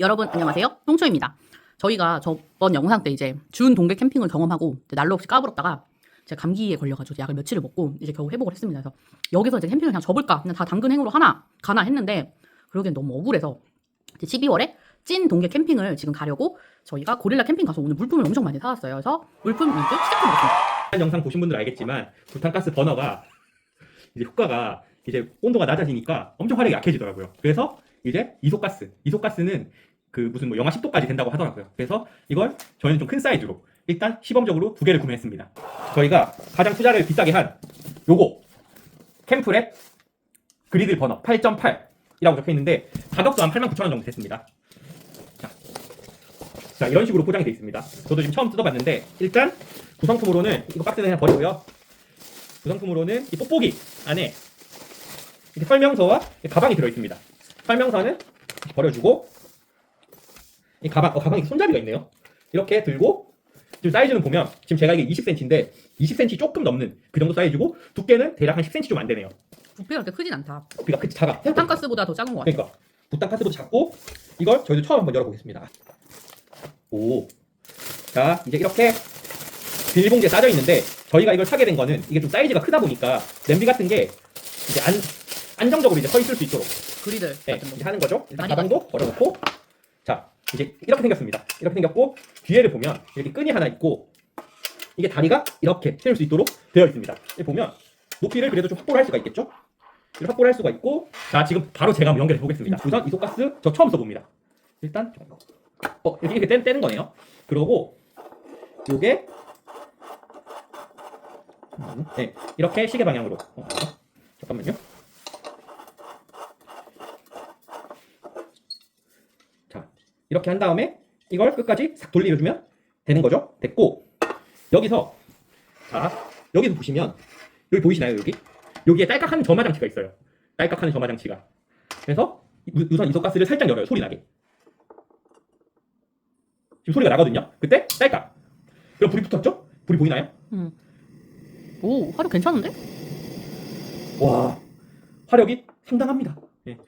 여러분 안녕하세요. 똥초입니다. 저희가 저번 영상 때 이제 준 동계 캠핑을 경험하고 난로 없이 까불었다가 제가 감기에 걸려가지고 약을 며칠을 먹고 이제 겨우 회복을 했습니다. 그래서 여기서 이제 캠핑을 그냥 접을까 그냥 다 당근 행으로 하나 가나 했는데 그러기엔 너무 억울해서 이제 12월에 찐 동계 캠핑을 지금 가려고 저희가 고릴라 캠핑 가서 오늘 물품을 엄청 많이 사왔어요. 그래서 물품 리뷰 시작해보겠습니다. 한 영상 보신 분들 알겠지만 부탄가스 버너가 이제 효과가 이제 온도가 낮아지니까 엄청 화력이 약해지더라고요. 그래서 이제 이소가스, 이소가스는 그 무슨 뭐 영하 10도까지 된다고 하더라고요. 그래서 이걸 저희는 좀 큰 사이즈로 일단 시범적으로 두 개를 구매했습니다. 저희가 가장 투자를 비싸게 한 요거 캠프랩 그리들 버너 8.8이라고 적혀 있는데 가격도 한 89,000원 정도 됐습니다. 자, 자 이런 식으로 포장이 되어 있습니다. 저도 지금 처음 뜯어봤는데 일단 구성품으로는 이거 박스는 그냥 버리고요. 구성품으로는 이 뽁뽁이 안에 이렇게 설명서와 이 가방이 들어 있습니다. 설명서는 버려주고 이 가방, 어 가방에 손잡이가 있네요. 이렇게 들고 지금 사이즈는 보면 지금 제가 이게 20cm인데 20cm 조금 넘는 그 정도 사이즈고 두께는 대략 한 10cm 좀 안 되네요. 부피가 그렇게 크진 않다. 부피가 크 작아. 부탄가스보다 더 작은 것 같아요. 그러니까 부탄가스보다 작고 이걸 저희도 처음 한번 열어보겠습니다. 오, 자 이제 이렇게 비닐봉지에 싸져 있는데 저희가 이걸 사게 된 거는 이게 좀 사이즈가 크다 보니까 냄비 같은 게 이제 안 안정적으로 이제 서 있을 수 있도록 그리들 네, 같은 거. 이제 하는 거죠. 일단 가방도 걸어놓고 자 이제 이렇게 생겼습니다. 이렇게 생겼고 뒤에를 보면 이렇게 끈이 하나 있고 이게 다리가 이렇게 세울 수 있도록 되어 있습니다. 여기 보면 높이를 그래도 좀 확보를 할 수가 있겠죠. 이렇게 확보를 할 수가 있고 자 지금 바로 제가 한번 연결해 보겠습니다. 우선 이소가스 저 처음 써봅니다. 일단 어 이렇게 이렇게 떼, 떼는 거네요. 그러고 요게 음, 네 이렇게 시계 방향으로 어, 잠깐만요. 자, 이렇게 한 다음에 이걸 끝까지 싹 돌려주면 되는 거죠. 됐고 여기서 자 여기서 보시면 여기 보이시나요 여기 여기에 딸깍하는 점화 장치가 있어요. 딸깍하는 점화 장치가. 그래서 우- 우선 이소가스를 살짝 열어요. 소리 나게. 지금 소리가 나거든요. 그때 딸깍. 그럼 불이 붙었죠? 불이 보이나요? 오 화력 괜찮은데? 와 화력이 상당합니다. 예.